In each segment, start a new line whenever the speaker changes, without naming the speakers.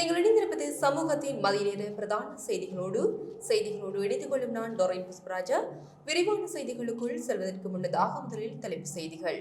நீங்கள் இணைந்திருப்பது சமூகத்தின் மதிய நேர பிரதான செய்திகளோடு. செய்திகளோடு இணைந்து கொள்ளும் நான் டொரைன் புஷ்பராஜா. விரிவான செய்திகளுக்குள் செல்வதற்கு முன்னதாக முதலில் தலைப்பு செய்திகள்.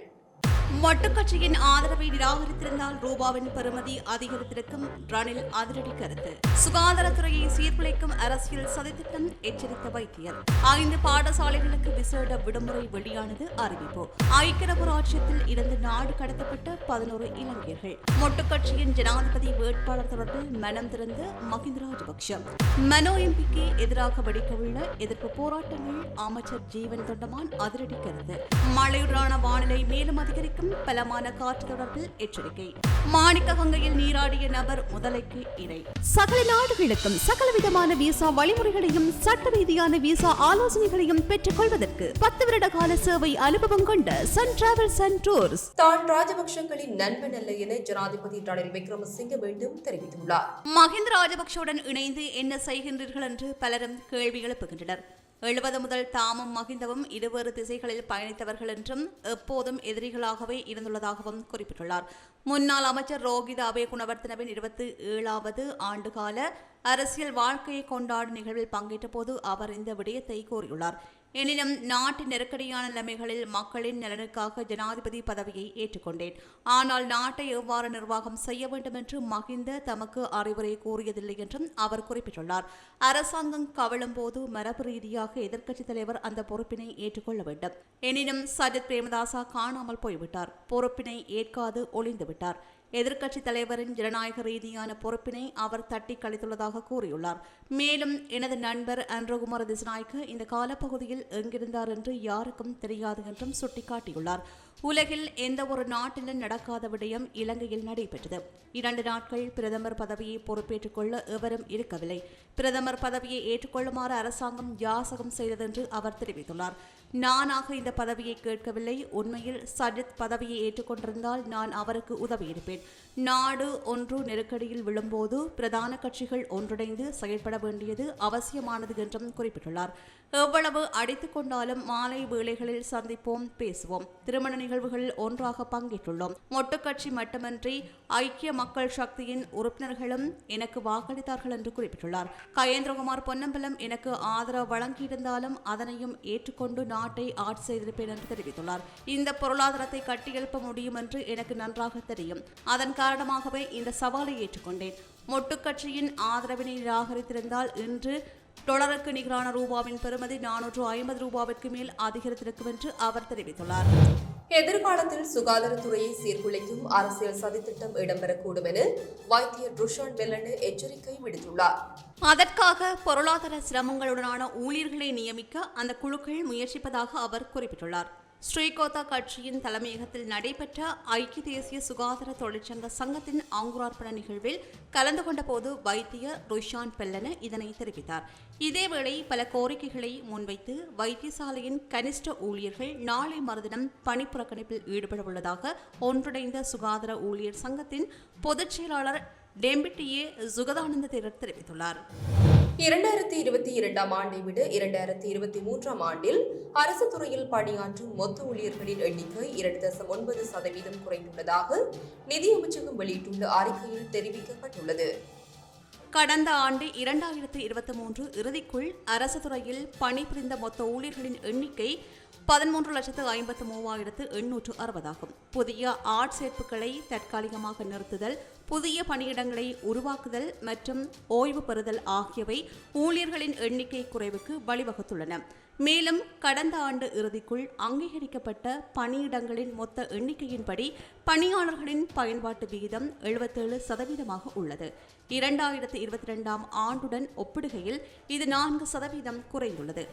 மொட்டுக்கட்சியின் ஆதரவை நிராகரித்திருந்தால் ரூபாவின் பெறுமதி அதிகரித்திருக்கும் ரணில் அதிரடி கருத்து. சுகாதாரத்துறையை சீர்குலைக்கும் அரசியல் சதித்திட்டம் எச்சரித்த வைத்தியர். ஐந்து பாடசாலைகளுக்கு விசேட விடுமுறை வெளியானது அறிவிப்பு. ஐக்கிய ஆட்சியத்தில் இருந்து நாடு கடத்தப்பட்ட பதினோரு இளைஞர்கள். மொட்டுக்கட்சியின் ஜனாதிபதி வேட்பாளர் தொடர்பில் மனம் திறந்த மஹிந்த ராஜபக்ஷ. மனோ எம்பிக்கு எதிராக வெடிக்கவுள்ள எதிர்ப்பு போராட்டங்கள் அமைச்சர் ஜீவன் தொண்டமான் அதிரடி கருத்து. மழையுடனான வானிலை மேலும் அதிகரிக்கும் பலமான காற்று தொடர்பில் எச்சரிக்கை. மாணிக்க கங்கையில் நீராடிய நபர் முதலைக்கு இறை
சகல நாடுகளுக்கும் சகலவிதமான விசா வழிமுறைகளையும் சட்ட ரீதியான விசா ஆலோசனைகளையும் பெற்றுக் கொள்வதற்கு பத்து வருட கால சேவை அனுபவம் கொண்ட சன் டிராவல்ஸ் அண்ட் டூர்ஸ்
தான் ராஜபக்ஷங்களின் நண்பன் அல்ல என ஜனாதிபதி ரணில் விக்ரமசிங்க மீண்டும் தெரிவித்துள்ளார்.
மஹிந்த ராஜபக்ஷவுடன் இணைந்து என்ன செய்கின்றீர்கள் என்று பலரும் கேள்வி எழுப்புகின்றனர். எழுபது முதல் தாமும் மகிந்தவும் இருவேறு திசைகளில் பயணித்தவர்கள் என்றும் எப்போதும் எதிரிகளாகவே இருந்துள்ளதாகவும் குறிப்பிட்டுள்ளார். முன்னாள் அமைச்சர் ரோகித அபய குணவர்த்தனவின் இருபத்தி ஏழாவது ஆண்டுகால அரசியல் வாழ்க்கையை கொண்டாடும் நிகழ்வில் பங்கேற்ற போது அவர் இந்த விடயத்தை கூறியுள்ளார். எனினும் நாட்டின் நெருக்கடியான நிலைமைகளில் மக்களின் நலனுக்காக ஜனாதிபதி பதவியை ஏற்றுக்கொண்டேன். ஆனால் நாட்டை எவ்வாறு நிர்வாகம் செய்ய வேண்டும் என்று மகிந்த தமக்கு அறிவுரை கூறியதில்லை என்றும் அவர் குறிப்பிட்டுள்ளார். அரசாங்கம் கவிழும் போது மரபு ரீதியாக எதிர்க்கட்சித் தலைவர் அந்த பொறுப்பினை ஏற்றுக்கொள்ள வேண்டும். எனினும் சஜித் பிரேமதாசா காணாமல் போய்விட்டார். பொறுப்பினை ஏற்காது ஒளிந்துவிட்டார் எதிர்க்கட்சித் தலைவரின் ஜனநாயக ரீதியான பொறுப்பினை அவர் தட்டி கழித்துள்ளதாக கூறியுள்ளார். மேலும் எனது நண்பர் அன்றகுமார திசநாயக்க இந்த காலப்பகுதியில் எங்கிருந்தார் என்று யாருக்கும் தெரியாது என்றும் சுட்டிக்காட்டியுள்ளார். உலகில் எந்த ஒரு நாட்டிலும் நடக்காத விடயம் இலங்கையில் நடைபெற்றது. இரண்டு நாட்கள் பிரதமர் பதவியை பொறுப்பேற்றுக் கொள்ள எவரும் இருக்கவில்லை. பிரதமர் பதவியை ஏற்றுக்கொள்ளுமாறு அரசாங்கம் யாசகம் செய்ததென்று அவர் தெரிவித்துள்ளார். நானாக இந்த பதவியை கேட்கவில்லை. உண்மையில் சஜித் பதவியை ஏற்றுக்கொண்டிருந்தால் நான் அவருக்கு உதவியிருப்பேன். நாடு ஒன்று நெருக்கடியில் விழும்போது பிரதான கட்சிகள் ஒன்றிணைந்து செயல்பட வேண்டியது அவசியமானது என்றும் குறிப்பிட்டுள்ளார். எவ்வளவு அடித்துக் கொண்டாலும் மாலை வேளைகளில் சந்திப்போம் பேசுவோம். திருமண நிகழ்வுகளில் ஒன்றாக பங்கேற்றுள்ளோம். மொட்டுக்கட்சி மட்டுமன்றி ஐக்கிய மக்கள் சக்தியின் உறுப்பினர்களும் எனக்கு வாக்களித்தார்கள் என்று குறிப்பிட்டுள்ளார். கயேந்திரகுமார் பொன்னம்பலம் எனக்கு ஆதரவு வழங்கியிருந்தாலும் அதனையும் ஏற்றுக்கொண்டு நாட்டை ஆட்சி செய்திருப்பேன் என்று தெரிவித்துள்ளார். இந்த பொருளாதாரத்தை கட்டியெழுப்ப முடியும் என்று எனக்கு நன்றாக தெரியும். அதன் காரணமாகவே இந்த சவாலை ஏற்றுக்கொண்டேன். மொட்டுக் கட்சியின் ஆதரவினை நிராகரித்திருந்தால் இன்று டொலருக்கு நிகரான ரூபாவின் பெறுமதி நானூற்று ஐம்பது ரூபாவிற்கு மேல் அதிகரித்திருக்கும் என்று அவர் தெரிவித்துள்ளார்.
எதிர்காலத்தில் சுகாதாரத்துறையை சீர்குலைக்கும் அரசியல் சதித்திட்டம் இடம்பெறக்கூடும் என வைத்தியர் ருஷான் வெல்லன எச்சரிக்கை விடுத்துள்ளார்.
அதற்காக பொருளாதார சிரமங்களுடனான ஊழியர்களை நியமிக்க அந்த குழுக்கள் முயற்சிப்பதாக அவர் குறிப்பிட்டுள்ளார். ஸ்ரீகோதா கட்சியின் தலைமையகத்தில் நடைபெற்ற ஐக்கிய தேசிய சுகாதார தொழிற்சங்க சங்கத்தின் அங்குரார்ப்பண நிகழ்வில் கலந்து கொண்டபோது வைத்தியர் ருஷான் பெல்லன இதனை தெரிவித்தார். இதேவேளை பல கோரிக்கைகளை முன்வைத்து வைத்தியசாலையின் கனிஷ்ட ஊழியர்கள் நாளை மறுதினம் பணிப்புறக்கணிப்பில் ஈடுபட உள்ளதாக ஒன்றிணைந்த சுகாதார ஊழியர் சங்கத்தின் பொதுச் செயலாளர் டெம்பிட்டியே சுகதானந்த தேரர் தெரிவித்துள்ளார்.
இரண்டாயிரத்தி இருபத்தி இரண்டாம் ஆண்டை விட இரண்டாயிரத்தி இருபத்தி மூன்றாம் ஆண்டில் அரசு துறையில் பணியாற்றும் மொத்த ஊழியர்களின் எண்ணிக்கை இரண்டு தசம் ஒன்பது சதவீதம் குறைந்துள்ளதாக நிதியமைச்சகம் வெளியிட்டுள்ள அறிக்கையில் தெரிவிக்கப்பட்டுள்ளது.
கடந்த ஆண்டு இரண்டாயிரத்து இருபத்தி மூன்று இறுதிக்குள் அரசு துறையில் பணிபுரிந்த மொத்த ஊழியர்களின் எண்ணிக்கை பதிமூன்று லட்சத்து ஐம்பத்து மூவாயிரத்து எண்ணூற்று அறுபதாகும். புதிய ஆட்சேர்ப்புகளை தற்காலிகமாக நிறுத்துதல் புதிய பணியிடங்களை உருவாக்குதல் மற்றும் ஓய்வு பெறுதல் ஆகியவை ஊழியர்களின் எண்ணிக்கை குறைவுக்கு வழிவகுத்துள்ளன. மேலும் கடந்த ஆண்டு இறுதிக்குள் அங்கீகரிக்கப்பட்ட பணியிடங்களின் மொத்த எண்ணிக்கையின்படி பணியாளர்களின் பயன்பாட்டு விகிதம் எழுபத்தேழு சதவீதமாக உள்ளது. இரண்டாயிரத்து இருபத்தி ரெண்டாம் ஆண்டுடன் ஒப்பிடுகையில் இது நான்கு சதவீதம் குறைந்துள்ளது.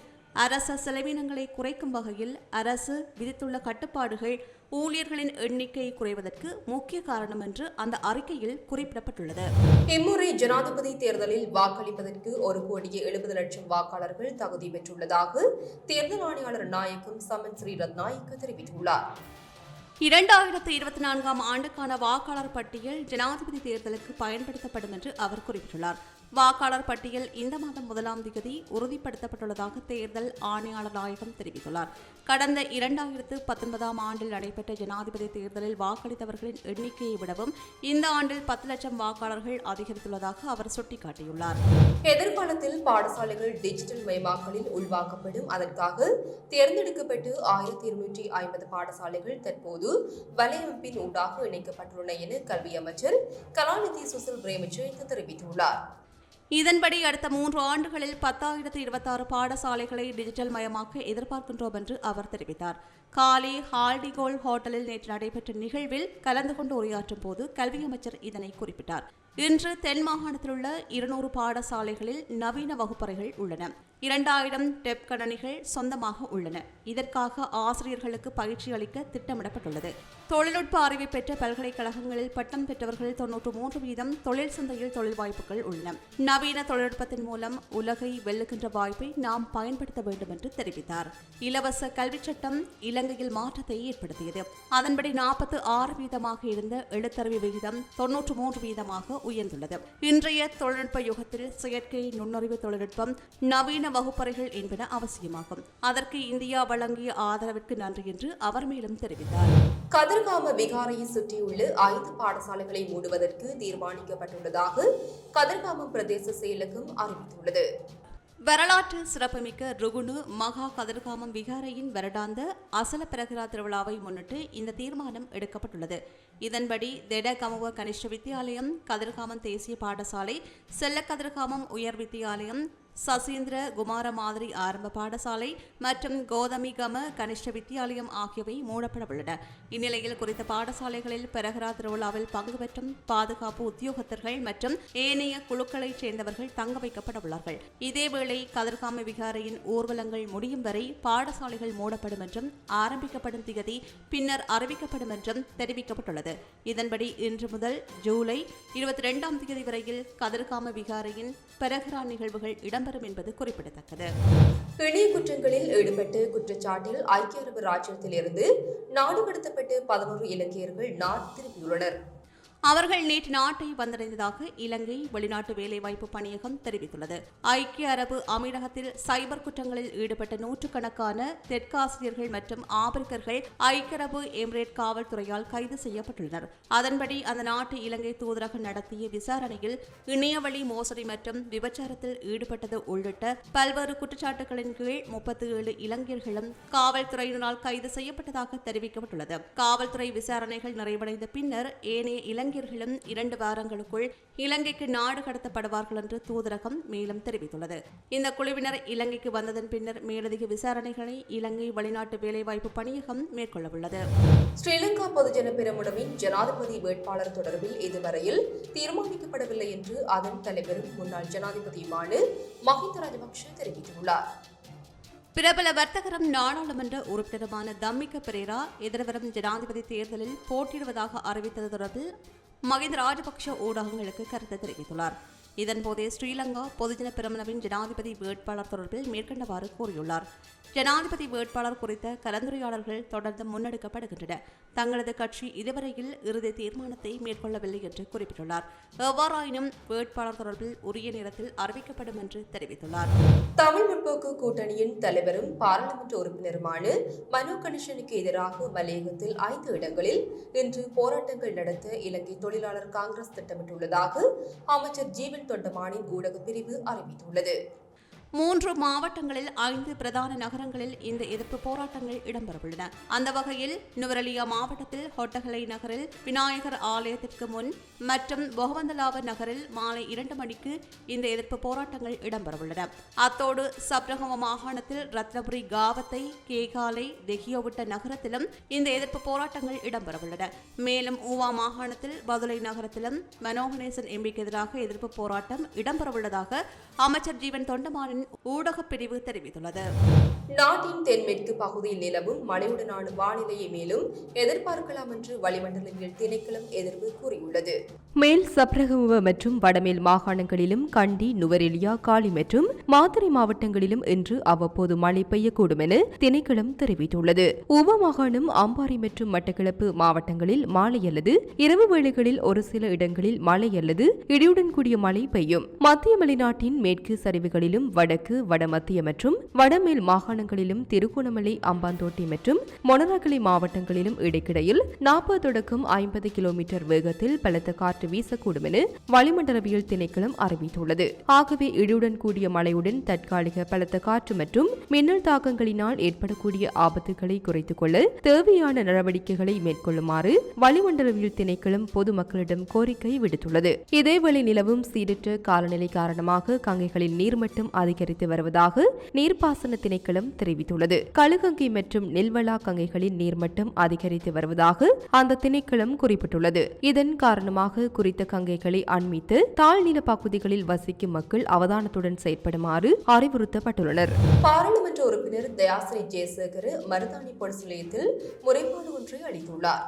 அரச செலவினங்களை குறைக்கும் வகையில் அரசு விதித்துள்ள கட்டுப்பாடுகள் ஊழியர்களின் எண்ணிக்கை குறைவதற்கு முக்கிய காரணம் என்று அந்த அறிக்கையில் குறிப்பிடப்பட்டுள்ளது.
இம்முறை ஜனாதிபதி தேர்தலில் வாக்களிப்பதற்கு ஒரு கோடியே எழுபது லட்சம் வாக்காளர்கள் தகுதி பெற்றுள்ளதாக தேர்தல் ஆணையாளர் நாயகம் சமன் ஸ்ரீ ரத்நாயக்க தெரிவித்துள்ளார்.
இரண்டாயிரத்து இருபத்தி நான்காம் ஆண்டுக்கான வாக்காளர் பட்டியல் ஜனாதிபதி தேர்தலுக்கு பயன்படுத்தப்படும் என்று அவர் குறிப்பிட்டுள்ளார். வாக்காளர் பட்டியல் இந்த மாதம் முதலாம் தேதி உறுதிப்படுத்தப்பட்டுள்ளதாக தேர்தல் ஆணையாளர் நாயகம் தெரிவித்துள்ளார். கடந்த இரண்டாயிரத்து பத்தொன்பதாம் ஆண்டில் நடைபெற்ற ஜனாதிபதி தேர்தலில் வாக்களித்தவர்களின் எண்ணிக்கையை விடவும் இந்த ஆண்டில் பத்து லட்சம் வாக்காளர்கள் அதிகரித்துள்ளதாக அவர் சுட்டிக்காட்டியுள்ளார்.
எதிர்காலத்தில் பாடசாலைகள் டிஜிட்டல் மயமாக்கலில் உள்வாக்கப்படும். அதற்காக தேர்ந்தெடுக்கப்பட்டு ஆயிரத்தி இருநூற்றி ஐம்பது பாடசாலைகள் தற்போது வலையமைப்பின் ஊடாக இணைக்கப்பட்டுள்ளன என கல்வி அமைச்சர் கலாநிதி சுசில் பிரேமஜெயந்த் தெரிவித்துள்ளார்.
இதன்படி அடுத்த மூன்று ஆண்டுகளில் பத்தாயிரத்து இருபத்தாறு பாடசாலைகளை டிஜிட்டல் மயமாக்க எதிர்பார்க்கின்றோம் என்று அவர் தெரிவித்தார். காலி ஹால்டிகோல் ஹோட்டலில் நேற்று நடைபெற்ற நிகழ்வில் கலந்து கொண்டு உரையாற்றும் போது கல்வி அமைச்சர் இதனை குறிப்பிட்டார். இன்று தென் மாகாணத்தில் உள்ள இருநூறு பாடசாலைகளில் நவீன வகுப்பறைகள் உள்ளன. இரண்டாயிரம் டெப் கணனிகள் சொந்தமாக உள்ளன. இதற்காக ஆசிரியர்களுக்கு பயிற்சி அளிக்க திட்டமிடப்பட்டுள்ளது. தொழில்நுட்ப அறிவை பெற்ற பல்கலைக்கழகங்களில் பட்டம் பெற்றவர்கள் தொன்னூற்று மூன்று வீதம் தொழில் சந்தையில் தொழில் வாய்ப்புகள் உள்ளன. நவீன தொழில்நுட்பத்தின் மூலம் உலகை வெல்லுகின்ற வாய்ப்பை நாம் பயன்படுத்த வேண்டும் என்று தெரிவித்தார். இலவச கல்விச் சட்டம் இலங்கையில் மாற்றத்தை ஏற்படுத்தியது. அதன்படி நாற்பத்து ஆறு வீதமாக இருந்த எழுத்தறிவு விகிதம் தொன்னூற்று மூன்று வீதமாக உயர்ந்துள்ளது. இன்றைய தொழில்நுட்ப யுகத்தில் செயற்கை நுண்ணறிவு தொழில்நுட்பம் நவீன வகுப்பறைகள் என்பன அவசியமாகும். அதற்கு இந்தியா வழங்கிய ஆதரவிற்கு நன்றி என்று அவர் மேலும் தெரிவித்தார்.
கதிர்காம விகாரையை சுற்றியுள்ள ஐந்து பாடசாலைகளை மூடுவதற்கு தீர்மானிக்கப்பட்டுள்ளதாக கதிர்காமம் பிரதேச செயலகம் அறிவித்துள்ளது.
வரலாற்று சிறப்புமிக்க ருகுணு மகா கதிர்காமம் விகாரையின் வருடாந்த அசல பிரகரா திருவிழாவை முன்னிட்டு இந்த தீர்மானம் எடுக்கப்பட்டுள்ளது. இதன்படி தெட கமுவ கனிஷ்ட வித்தியாலயம் கதிர்காமம் தேசிய பாடசாலை செல்ல கதிர்காமம் உயர் வித்தியாலயம் சசீந்திர குமார மாதிரி ஆரம்ப பாடசாலை மற்றும் கோதமிகம கனிஷ்ட வித்தியாலயம் ஆகியவை மூடப்பட உள்ளன இந்நிலையில் குறித்த பாடசாலைகளில் பெரகரா திருவிழாவில் பங்கு பெற்றும் பாதுகாப்பு உத்தியோகத்தர்கள் மற்றும் ஏனைய குழுக்களைச் சேர்ந்தவர்கள் தங்க வைக்கப்பட உள்ளார்கள். இதேவேளை கதிர்காம விகாரையின் ஊர்வலங்கள் முடியும் வரை பாடசாலைகள் மூடப்படும் என்றும் ஆரம்பிக்கப்படும் திகதி பின்னர் அறிவிக்கப்படும் என்றும் தெரிவிக்கப்பட்டுள்ளது. இதன்படி இன்று முதல் ஜூலை இருபத்தி இரண்டாம் தேதி வரையில் கதிர்காம விகாரையின் பெரகரா நிகழ்வுகள் இடம் இடம்பெறும் என்பது குறிப்பிடத்தக்கது.
இணைய குற்றங்களில் ஈடுபட்டு குற்றச்சாட்டில் ஐக்கிய அரபு ராஜ்யத்திலிருந்து நாடு கடத்தப்பட்டு பதினோரு இலங்கையர்கள் நாடு திரும்பியுள்ளனர்.
அவர்கள் நேற்று நாட்டை வந்தடைந்ததாக இலங்கை வெளிநாட்டு வேலைவாய்ப்பு பணியகம் தெரிவித்துள்ளது. ஐக்கிய அரபு அமீரகத்தில் சைபர் குற்றங்களில் ஈடுபட்ட நூற்றுக்கணக்கான தெற்காசிரியர்கள் மற்றும் ஆப்பிரிக்கர்கள் ஐக்கிய அரபு எமிரேட் காவல்துறையால் கைது செய்யப்பட்டுள்ளனர். அதன்படி அந்த நாட்டு இலங்கை தூதரகம் நடத்திய விசாரணையில் இணையவழி மோசடி மற்றும் விபச்சாரத்தில் ஈடுபட்டது உள்ளிட்ட பல்வேறு குற்றச்சாட்டுகளின் கீழ் முப்பத்தி ஏழு இலங்கையர்களும் காவல்துறையினரால் கைது செய்யப்பட்டதாக தெரிவிக்கப்பட்டுள்ளது. காவல்துறை விசாரணைகள் நிறைவடைந்த பின்னர் ஏனைய இலங்கை இலங்கையர்களும் இரண்டு வாரங்களுக்குள் இலங்கைக்கு நாடு கடத்தப்படுவார்கள் என்று தூதரகம் மேலும் தெரிவித்துள்ளது. இந்த குழுவினர் இலங்கைக்கு வந்ததன் பின்னர் மேலதிக விசாரணைகளை இலங்கை வெளிநாட்டு வேலைவாய்ப்பு பணியகம் மேற்கொள்ளவுள்ளது.
ஸ்ரீலங்கா பொதுஜன பெரமுனவின் ஜனாதிபதி வேட்பாளர் தொடர்பில் இதுவரையில் தீர்மானிக்கப்படவில்லை என்று அதன் தலைவரும் முன்னாள் ஜனாதிபதியுமான மஹிந்த ராஜபக்ஷ தெரிவித்துள்ளார்.
பிரபல வர்த்தகரும் நாடாளுமன்ற உறுப்பினருமான தம்மிக பெரேரா எதிர்வரும் ஜனாதிபதி தேர்தலில் போட்டியிடுவதாக அறிவித்தது தொடர்பில் மகிந்த ராஜபக்ஷ ஊடகங்களுக்கு கருத்து தெரிவித்துள்ளார். இதன்போதே ஸ்ரீலங்கா பொதுஜன பிரமணவின் ஜனாதிபதி வேட்பாளர் தொடர்பில் மேற்கண்டவாறு கூறியுள்ளார். ஜனாதிபதி வேட்பாளர் குறித்த கலந்துரையாடல்கள் தொடர்ந்து முன்னெடுக்கப்படுகின்றன. தங்களது கட்சி இதுவரையில் இறுதி தீர்மானத்தை மேற்கொள்ளவில்லை என்று குறிப்பிட்டுள்ளார். எவ்வாறாயினும் வேட்பாளர் தொடர்பில் உரிய நேரத்தில் அறிவிக்கப்படும் என்று தெரிவித்துள்ளார்.
தமிழ் முற்போக்கு கூட்டணியின் தலைவரும் பாராளுமன்ற உறுப்பினருமான மனோ கணேசனுக்கு எதிராக மலையகத்தில் ஐந்து இடங்களில் இன்று போராட்டங்கள் நடத்த இலங்கை தொழிலாளர் காங்கிரஸ் திட்டமிட்டுள்ளதாக அமைச்சர் ஜீவன் தொண்டமானின் ஊடக பிரிவு அறிவித்துள்ளது.
மூன்று மாவட்டங்களில் ஐந்து பிரதான நகரங்களில் இந்த எதிர்ப்பு போராட்டங்கள் இடம்பெறவுள்ளன. அந்த வகையில் நுவரலியா மாவட்டத்தில் ஹொட்டகலை நகரில் விநாயகர் ஆலயத்திற்கு முன் மற்றும் பொகவந்தலாவ நகரில் மாலை இரண்டு மணிக்கு இந்த எதிர்ப்பு போராட்டங்கள் இடம்பெறவுள்ளன. அத்தோடு சப்ரகம மாகாணத்தில் ரத்னபுரி காவத்தை கேகாலை தெஹியோவிட்ட நகரத்திலும் இந்த எதிர்ப்பு போராட்டங்கள் இடம்பெறவுள்ளன. மேலும் ஊவா மாகாணத்தில் பதுளை நகரத்திலும் மனோகணேசன் எம்பிக்கு எதிராக எதிர்ப்பு போராட்டம் இடம்பெறவுள்ளதாக அமைச்சர் ஜீவன் தொண்டமானின் ஊடகப் பிரிவு தெரிவித்துள்ளது.
நாட்டின் தென்மேற்கு பகுதியில் நிலவும் மழையுடனான வானிலையை மேலும் எதிர்பார்க்கலாம் என்று வளிமண்டலவியல் திணைக்களம் எதிர்வு கூறியுள்ளது.
மேல் சப்ரகமுவ மற்றும் வடமேல் மாகாணங்களிலும் கண்டி நுவரெலியா காலி மற்றும் மாத்தறை மாவட்டங்களிலும் இன்று அவ்வப்போது மழை பெய்யக்கூடும் என திணைக்களம் தெரிவித்துள்ளது. உப மாகாணம் அம்பாறை மற்றும் மட்டக்களப்பு மாவட்டங்களில் மாலை அல்லது இரவு வேளைகளில் ஒரு சில இடங்களில் மழை அல்லது இடியுடன் கூடிய மழை பெய்யும். மத்திய மலைநாட்டின் மேற்கு சரிவுகளிலும் வடக்கு வடமத்திய மற்றும் வடமேல் மாகாணங்களிலும் திருகோணமலை அம்பாந்தோட்டை மற்றும் மொனராகலை மாவட்டங்களிலும் இடைக்கிடையில் நாற்பது தொடக்கம் ஐம்பது கிலோமீட்டர் வேகத்தில் பலத்த காற்று வீசக்கூடும் என வளிமண்டலவியல் திணைக்களம் அறிவித்துள்ளது. ஆகவே இடியுடன் கூடிய மழையுடன் தற்காலிக பலத்த காற்று மற்றும் மின்னல் தாக்கங்களினால் ஏற்படக்கூடிய ஆபத்துகளை குறைத்துக் கொள்ள தேவையான நடவடிக்கைகளை மேற்கொள்ளுமாறு வளிமண்டலவியல் திணைக்களம் பொதுமக்களிடம் கோரிக்கை விடுத்துள்ளது. இதேவேளை நிலவும் சீரற்ற காலநிலை காரணமாக கங்கைகளின் நீர்மட்டம் அதிக அதிகரித்து வருவதாக நீர்ப்பாசன திணைக்களம் தெரிவித்துள்ளது. கழுகங்கை மற்றும் நெல்வளா கங்கைகளின் நீர்மட்டம் அதிகரித்து வருவதாக அந்த திணைக்களம் குறிப்பிட்டுள்ளது. இதன் காரணமாக குறித்த கங்கைகளை அண்மித்து தாழ்நில பகுதிகளில் வசிக்கும் மக்கள் அவதானத்துடன் செயற்படுமாறு அறிவுறுத்தப்பட்டுள்ளனர்.
பாராளுமன்ற உறுப்பினர் தயாசிரி ஜெயசேகர் மருதாணி பொலிஸ் நிலையத்தில் முறைப்பாடு ஒன்றை அளித்துள்ளார்.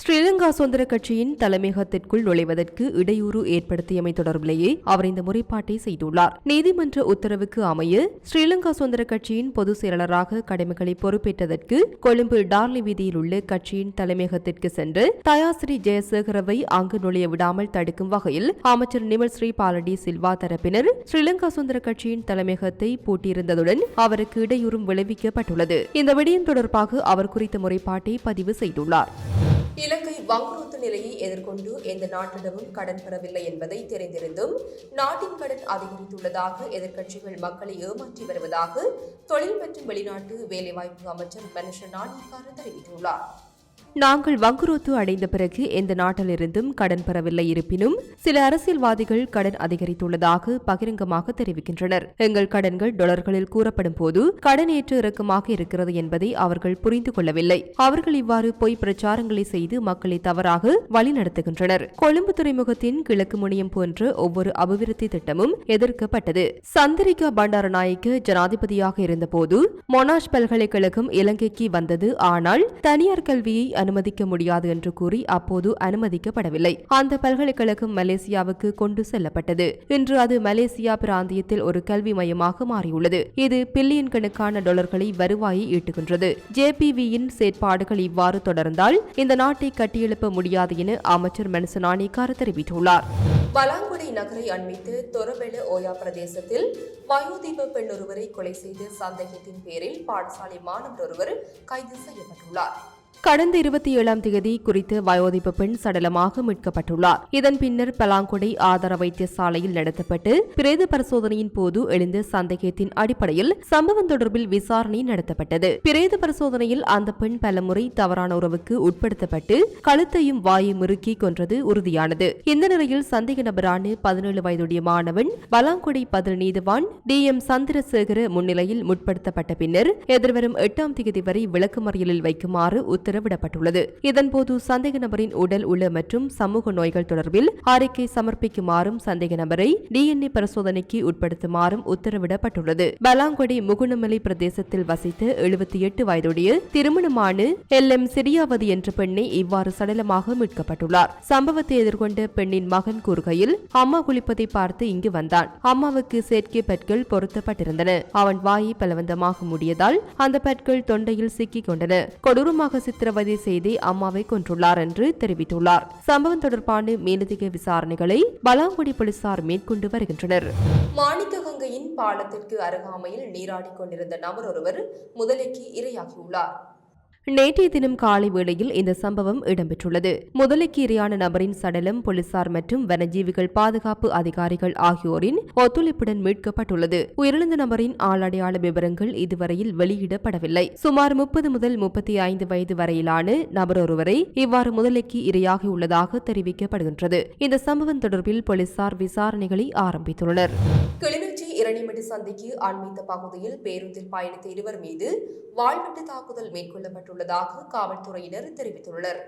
ஸ்ரீலங்கா சுதந்திர கட்சியின் தலைமையகத்திற்குள் நுழைவதற்கு இடையூறு ஏற்படுத்தியமை தொடர்பிலேயே அவர் இந்த முறைப்பாட்டை செய்துள்ளார். நீதிமன்ற உத்தரவுக்கு அமைய ஸ்ரீலங்கா சுதந்திர கட்சியின் பொதுச் செயலாளராக கடமைகளை பொறுப்பேற்றதற்கு கொழும்பு டார்லி வீதியில் உள்ள கட்சியின் தலைமையகத்திற்கு சென்று தயாஸ்ரீ ஜெயசேகரவை அங்கு நுழைய விடாமல் தடுக்கும் வகையில் அமைச்சர் நிமல் ஸ்ரீ பாலடி சில்வா தரப்பினர் ஸ்ரீலங்கா சுதந்திர கட்சியின் தலைமையகத்தை பூட்டியிருந்ததுடன் அவருக்கு இடையூறும் விளைவிக்கப்பட்டுள்ளது. இந்த விடயம் தொடர்பாக அவர் குறித்த முறைப்பாட்டை பதிவு செய்துள்ளார்.
இலங்கை வங்குரோத்து நிலையை எதிர்கொண்டு எந்த நாட்டிடமும் கடன் பெறவில்லை என்பதை தெரிந்திருந்தும் நாட்டின் கடன் அதிகரித்துள்ளதாக எதிர்க்கட்சிகள் மக்களை ஏமாற்றி வருவதாக தொழில் மற்றும் வெளிநாட்டு வேலைவாய்ப்பு அமைச்சர் மனுஷ நாணயக்கார தெரிவித்துள்ளார்.
நாங்கள் வங்குரோத்து அடைந்த பிறகு எந்த நாட்டிலிருந்தும் கடன் பெறவில்லை இருப்பினும் சில அரசியல்வாதிகள் கடன் அதிகரித்துள்ளதாக பகிரங்கமாக தெரிவிக்கின்றனர். எங்கள் கடன்கள் டாலர்களில் கூறப்படும் போது கடன் ஏற்ற இறக்கமாக இருக்கிறது என்பதை அவர்கள் புரிந்து கொள்ளவில்லை. அவர்கள் இவ்வாறு பொய் பிரச்சாரங்களை செய்து மக்களை தவறாக வழிநடத்துகின்றனர். கொழும்பு துறைமுகத்தின் கிழக்கு முனையம் போன்ற ஒவ்வொரு அபிவிருத்தி திட்டமும் எதிர்க்கப்பட்டது. சந்திரிகா பண்டாரநாயக்க ஜனாதிபதியாக இருந்தபோது மொனாஷ் பல்கலைக்கழகம் இலங்கைக்கு வந்தது. ஆனால் தனியார் கல்வியை அனுமதிக்க முடியாது என்று கூறி அப்போது அனுமதிக்கப்படவில்லை. அந்த பல்கலைக்கழகம் மலேசியாவுக்கு கொண்டு செல்லப்பட்டது. இன்று அது மலேசியா பிராந்தியத்தில் ஒரு கல்வி மையமாக மாறியுள்ளது. இது பில்லியன் கணக்கான டாலர்களை வருவாயை ஈட்டுகின்றது. ஜேபிவியின் செயற்பாடுகள் இவ்வாறு தொடர்ந்தால் இந்த நாட்டை கட்டியெழுப்ப முடியாது என அமைச்சர் மனசனானிக்கார தெரிவித்துள்ளார்.
பலாங்குடி நகரை அண்மித்து தொரவெளு ஓயா பிரதேசத்தில் வயோதீப பெண் ஒருவரை கொலை செய்த சந்தேகத்தின் பேரில் பாடசாலை மாணவர் ஒருவர் கைது செய்யப்பட்டுள்ளார்.
கடந்த இருபத்தி ஏழாம் தேதி குறித்து வயோதிப்பு பெண் சடலமாக மீட்கப்பட்டுள்ளார். இதன் பின்னர் பலாங்குடை ஆதார வைத்தியசாலையில் நடத்தப்பட்டு பிரேத பரிசோதனையின் போது எழுந்த சந்தேகத்தின் அடிப்படையில் சம்பவம் தொடர்பில் விசாரணை நடத்தப்பட்டது. பிரேத பரிசோதனையில் அந்த பெண் பலமுறை தவறான உறவுக்கு உட்படுத்தப்பட்டு கழுத்தையும் வாயை முறுக்கி கொன்றது உறுதியானது. இந்த நிலையில் சந்தேக நபரான பதினேழு வயதுடைய மாணவன் பலாங்குடை பதில் நீதிவான் டி. எம். சந்திரசேகர முன்னிலையில் முற்படுத்தப்பட்ட பின்னர் எதிர்வரும் எட்டாம் தேதி வரை விளக்குமறியலில் வைக்குமாறு உத்தரவிடப்பட்டுள்ளது இதன்போது சந்தேக நபரின் உடல் உள்ள மற்றும் சமூக நோய்கள் தொடர்பில் அறிக்கை சமர்ப்பிக்குமாறும் சந்தேக நபரை டிஎன்ஏ பரிசோதனைக்கு உட்படுத்துமாறும் உத்தரவிடப்பட்டுள்ளது. பலாங்கொடி முகுணமலை பிரதேசத்தில் வசித்த எழுபத்தி எட்டு வயதுடைய திருமணமான எல். எம். சிரியாவதி என்ற பெண்ணை இவ்வாறு சடலமாக மீட்கப்பட்டுள்ளார். சம்பவத்தை எதிர்கொண்ட பெண்ணின் மகன் கூறுகையில் அம்மா குளிப்பதை பார்த்து இங்கு வந்தான். அம்மாவுக்கு செயற்கை பற்கள் பொருத்தப்பட்டிருந்தன. அவன் வாயை பலவந்தமாக மூடியதால் அந்த பற்கள் தொண்டையில் சிக்கிக் கொண்டன. கொடூரமாக சித்திரவதை செய்து அம்மாவை கொன்றுள்ளார் என்று தெரிவித்துள்ளார். சம்பவம் தொடர்பான மேலதிக விசாரணைகளை பலாங்குடி போலீசார் மேற்கொண்டு வருகின்றனர்.
மாணிக்ககங்கையின் பாலத்திற்கு அருகாமையில் நீராடிக் கொண்டிருந்த நபர் ஒருவர் முதலைக்கு இரையாகியுள்ளார்.
நேற்றைய தினம் காலை வேளையில் இந்த சம்பவம் இடம்பெற்றுள்ளது. முதலைக்கு இரையான நபரின் சடலம் போலீசார் மற்றும் வனஜீவிகள் பாதுகாப்பு அதிகாரிகள் ஆகியோரின் ஒத்துழைப்புடன் மீட்கப்பட்டுள்ளது. உயிரிழந்த நபரின் ஆளடையாள விவரங்கள் இதுவரையில் வெளியிடப்படவில்லை. சுமார் முப்பது முதல் முப்பத்தி ஐந்து வயது வரையிலான நபர் ஒருவரை இவ்வாறு முதலைக்கு இரையாகியுள்ளதாக தெரிவிக்கப்படுகின்றது. இந்த சம்பவம் தொடர்பில் போலீசார் விசாரணைகளை ஆரம்பித்துள்ளனர்.
இரணிமட்டு சந்திக்கு அண்மித்த பகுதியில் பேருந்தில் பயணித்த இருவர் மீது வாழ்வெட்டு தாக்குதல் மேற்கொள்ளப்பட்டுள்ளதாக காவல்துறையினர் தெரிவித்துள்ளனர்.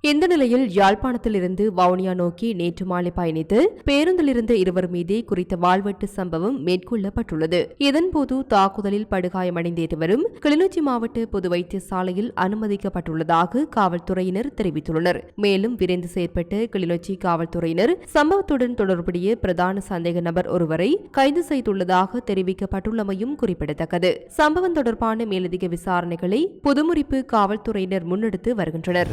இந்த நிலையில் யாழ்ப்பாணத்திலிருந்து வவுனியா நோக்கி நேற்று மாலை பயணித்து பேருந்தில் இருந்த இருவர் மீதே குறித்த வாழ்வெட்டு சம்பவம் மேற்கொள்ளப்பட்டுள்ளது. இதன்போது தாக்குதலில் படுகாயமடைந்த இருவரும் கிளிநொச்சி மாவட்ட பொது வைத்தியசாலையில் அனுமதிக்கப்பட்டுள்ளதாக காவல்துறையினர் தெரிவித்துள்ளனர். மேலும் விரைந்து செயற்பட்ட கிளிநொச்சி காவல்துறையினர் சம்பவத்துடன் தொடர்புடைய பிரதான சந்தேக நபர் ஒருவரை கைது செய்துள்ளதாக தெரிவிக்கப்பட்டுள்ளமையும் குறிப்பிடத்தக்கது. சம்பவம் தொடர்பான மேலதிக விசாரணைகளை புதுமுறிப்பு காவல்துறையினர் முன்னெடுத்து வருகின்றனர்.